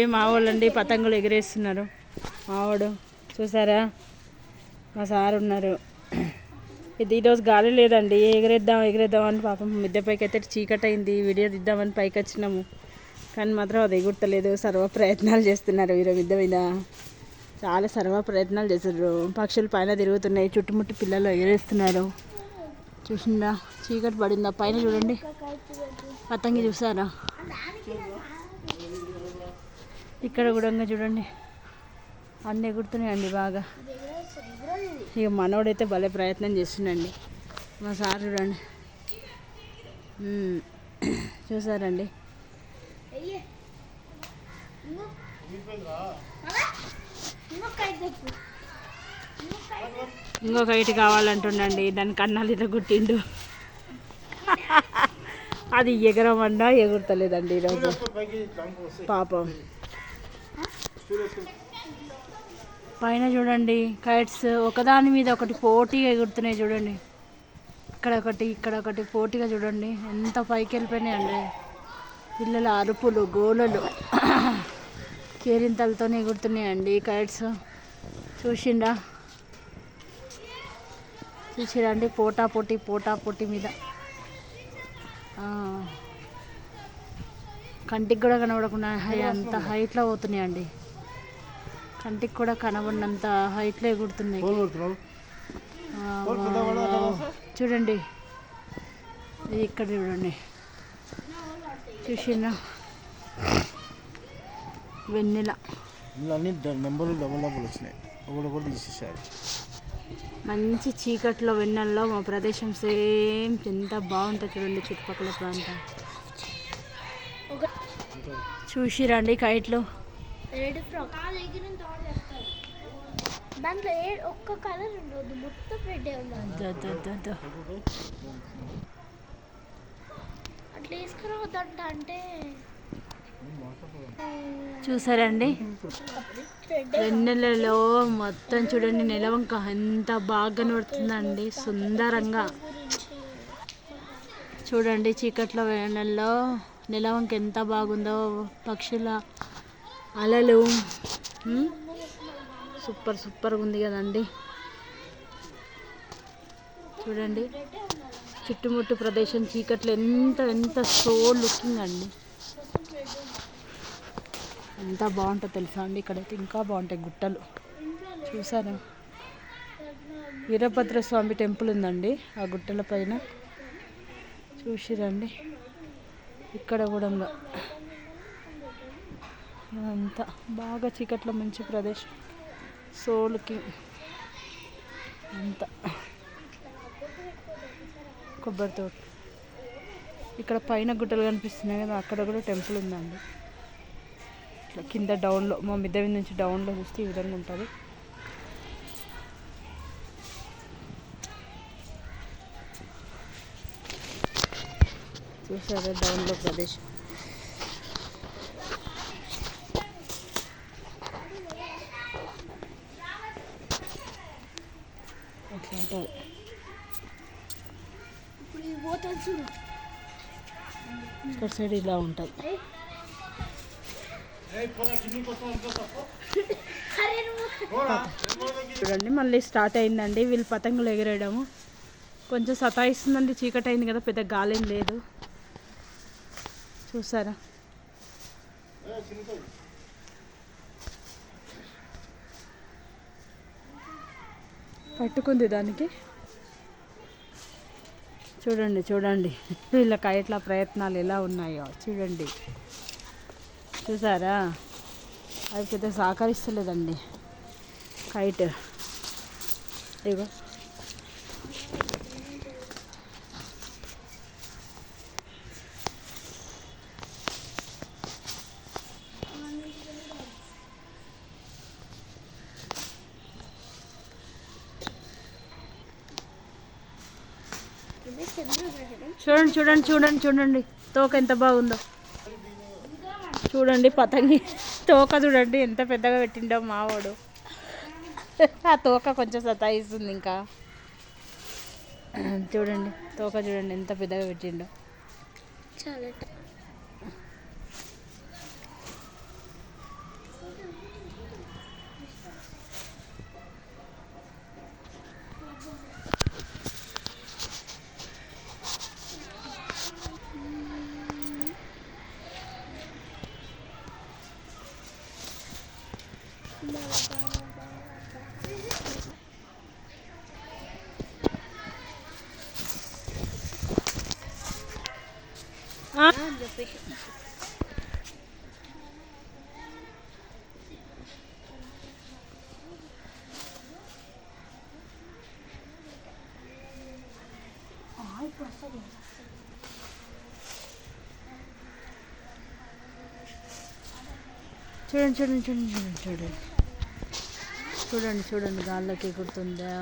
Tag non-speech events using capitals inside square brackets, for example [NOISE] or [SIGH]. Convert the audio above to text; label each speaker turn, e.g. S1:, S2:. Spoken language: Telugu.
S1: ఏ మావాళ్ళండి పతంగులు ఎగిరేస్తున్నారు. మావాడు చూసారా? మా సార్ ఉన్నారు. ఇది ఈరోజు గాలి లేదండి. ఎగిరేద్దాం ఎగిరేద్దాం అని పాపం మిద్దె పైకి అయితే చీకటి అయింది వీడియో తీద్దామని పైకి వచ్చినాము కానీ మాత్రం అది ఎగుర్తలేదు. సర్వ ప్రయత్నాలు చేస్తున్నారు ఈరోజు మిద్దె మీద. చాలా సర్వ ప్రయత్నాలు చేస్తున్నారు. పక్షులు పైన తిరుగుతున్నాయి. చుట్టుముట్టు పిల్లలు ఎగిరేస్తున్నారు. చూసిందా? చీకటి పడిందా? పైన చూడండి. పతంగి చూసారా? ఇక్కడ కూడా చూడండి. అన్నీ ఎగురుతున్నాయండి బాగా. ఇక మనోడైతే భలే ప్రయత్నం చేస్తుండండి. మా సార్ చూడండి. చూసారండి. ఇంకొక ఇటు కావాలంటుండండి. దాని కన్నాలు ఇట్లా గుట్టిండు అది ఎగరమన్నా ఎగురుతలేదండి ఈరోజు. పాపం. పైన చూడండి కైట్స్ ఒకదాని మీద ఒకటి పోటీగా ఎగురుతున్నాయి చూడండి. ఇక్కడ ఒకటి ఇక్కడ ఒకటి పోటీగా చూడండి. ఎంత పైకి వెళ్ళిపోయినాయండి. పిల్లల అరుపులు గోలలు [COUGHS] కేరింతలతోనే ఎగురుతున్నాయండి కైట్స్. చూసిండా చూసిరండి పోటా పోటీ పోటా పోటీ మీద. కంటికి కూడా కనబడకుండా హై అంత హైట్లో పోతున్నాయండి. కంటికి కూడా కనబడినంత హైట్లో ఎగురుతున్నాయి. చూడండి. ఇక్కడ చూడండి. చూసిందా వెన్నెల.
S2: అన్ని నెంబర్లు డబుల్ డబుల్ వచ్చినాయి. ఒకటి ఒకటి తీసేసారు.
S1: మంచి చీకట్లో వెన్నెల్లో మా ప్రదేశం సేమ్ ఎంత బాగుంటుంది చూడండి చుట్టుపక్కల ప్రాంతం. చూసిరండి కైట్లు
S3: రెడ్ ఫ్రాక్ దాంట్లో ఏ ఒక్క కలర్ ఉండదు. మొత్తం రెడ్ ఉండాలి. అట్లా వేసుకురావద్దంట అంటే
S1: చూసారండి?
S3: రెడ్
S1: వెన్నెలలో మొత్తం చూడండి నెలవంక ఎంత బాగా కనబడుతుందండి. సుందరంగా. చూడండి చీకట్లో వెన్నెల్లో నెలవంక ఎంత బాగుందో పక్షుల అలలు. సూపర్ సూపర్గా ఉంది కదండి. చూడండి. చుట్టుముట్టు ప్రదేశం చీకట్లో ఎంత ఎంత సో లుకింగ్ అండి. ఎంత బాగుంటుందో తెలుసా అండి? ఇక్కడైతే ఇంకా బాగుంటాయి గుట్టలు. చూసారా వీరభద్ర స్వామి టెంపుల్ ఉందండి ఆ గుట్టల పైన. చూసిరండి. ఇక్కడ కూడా ఇదంతా బాగా చీకట్లో మంచి ప్రదేశం. సోలుకి అంతా కొబ్బరి తోట. ఇక్కడ పైన గుట్టలు కనిపిస్తున్నాయి కదా అక్కడ కూడా టెంపుల్ ఉందండి. ఇట్లా కింద డౌన్లో మా మిద్ద మీద నుంచి డౌన్లో చూస్తే ఈ విధంగా ఉంటుంది. చూసారా? డౌన్లో ప్రదేశం అట్లా ఉంటుంది ఇక్కడ సైడ్ ఇలా ఉంటుంది చూడండి మళ్ళీ స్టార్ట్ అయిందండి. వీళ్ళు పతంగులు ఎగిరేయడము. కొంచెం సతాయిస్తుందండి చీకటి అయింది కదా పెద్ద గాలేం లేదు. చూసారా? పట్టుకుంది దానికి. చూడండి చూడండి. వీళ్ళ కైట్ల ప్రయత్నాలు ఎలా ఉన్నాయో చూడండి. చూసారా? అది పెద్ద సహకరిస్తలేదండి. కైట్. ఇగో చూడండి చూడండి చూడండి చూడండి. తోక ఎంత బాగుందో. చూడండి పతంగి. తోక చూడండి ఎంత పెద్దగా పెట్టిండో మావాడు. ఆ తోక కొంచెం సతాయిస్తుంది ఇంకా. చూడండి తోక చూడండి ఎంత పెద్దగా పెట్టిండో.
S3: చాలా
S1: చూడండి చూడండి చూడండి చూడండి చూడండి చూడండి గాల్లోకి ఎగురుతుందా